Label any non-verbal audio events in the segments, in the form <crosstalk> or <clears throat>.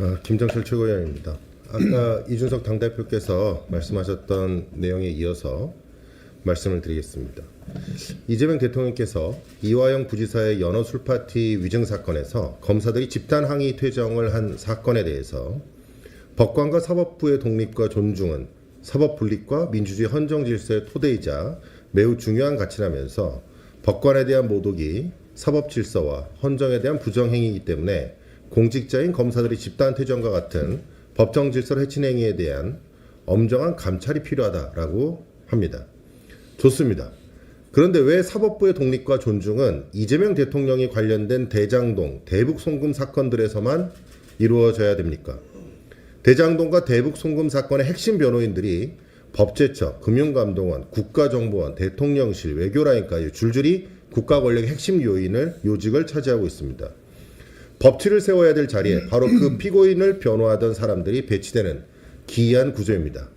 아, 김정철 최고위원입니다. 아까 <clears throat> 이준석 당대표께서 말씀하셨던 내용에 이어서 말씀을 드리겠습니다. 이재명 대통령께서 이화영 부지사의 연어 술파티 위증 사건에서 검사들이 집단 항의 퇴정을 한 사건에 대해서 법관과 사법부의 독립과 존중은 사법 분립과 민주주의 헌정 질서의 토대이자 매우 중요한 가치라면서 법관에 대한 모독이 사법 질서와 헌정에 대한 부정행위이기 때문에 공직자인 검사들이 집단 퇴정과 같은 법정 질서를 해치는 행위에 대한 엄정한 감찰이 필요하다라고 합니다. 좋습니다. 그런데 왜 사법부의 독립과 존중은 이재명 대통령이 관련된 대장동, 대북 송금 사건들에서만 이루어져야 됩니까? 대장동과 대북 송금 사건의 핵심 변호인들이 법제처, 금융감독원, 국가정보원, 대통령실, 외교라인까지 줄줄이 국가 권력의 핵심 요인을 요직을 차지하고 있습니다. 법치를 세워야 될 자리에 바로 그 피고인을 변호하던 사람들이 배치되는 기이한 구조입니다.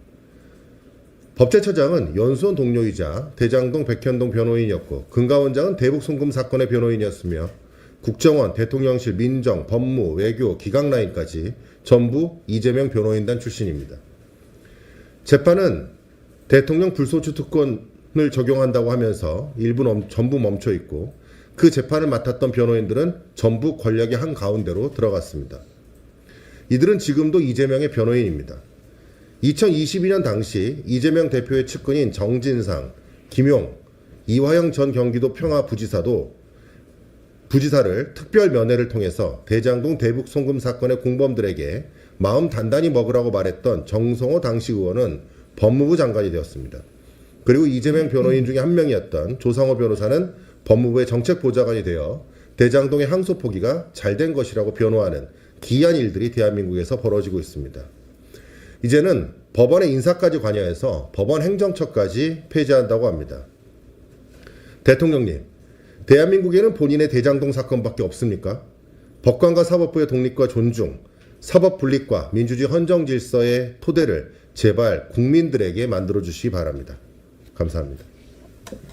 법제처장은 연수원 동료이자 대장동 백현동 변호인이었고 금감원장은 대북 송금 사건의 변호인이었으며 국정원, 대통령실, 민정, 법무, 외교, 기강라인까지 전부 이재명 변호인단 출신입니다. 재판은 대통령 불소추 특권을 적용한다고 하면서 일부 넘- 전부 멈춰 있고 그 재판을 맡았던 변호인들은 전부 권력의 한 가운데로 들어갔습니다. 이들은 지금도 이재명의 변호인입니다. 2022년 당시 이재명 대표의 측근인 정진상, 김용, 이화영 전 경기도 평화부지사도 부지사를 특별 면회를 통해서 대장동 대북 송금 사건의 공범들에게 마음 단단히 먹으라고 말했던 정성호 당시 의원은 법무부 장관이 되었습니다. 그리고 이재명 변호인 중에 한 명이었던 조상호 변호사는 법무부의 정책보좌관이 되어 대장동의 항소 포기가 잘 된 것이라고 변호하는 기이한 일들이 대한민국에서 벌어지고 있습니다. 이제는 법원의 인사까지 관여해서 법원 행정처까지 폐지한다고 합니다. 대통령님, 대한민국에는 본인의 대장동 사건밖에 없습니까? 법관과 사법부의 독립과 존중, 사법 분립과 민주주의 헌정 질서의 토대를 제발 국민들에게 만들어 주시기 바랍니다. 감사합니다.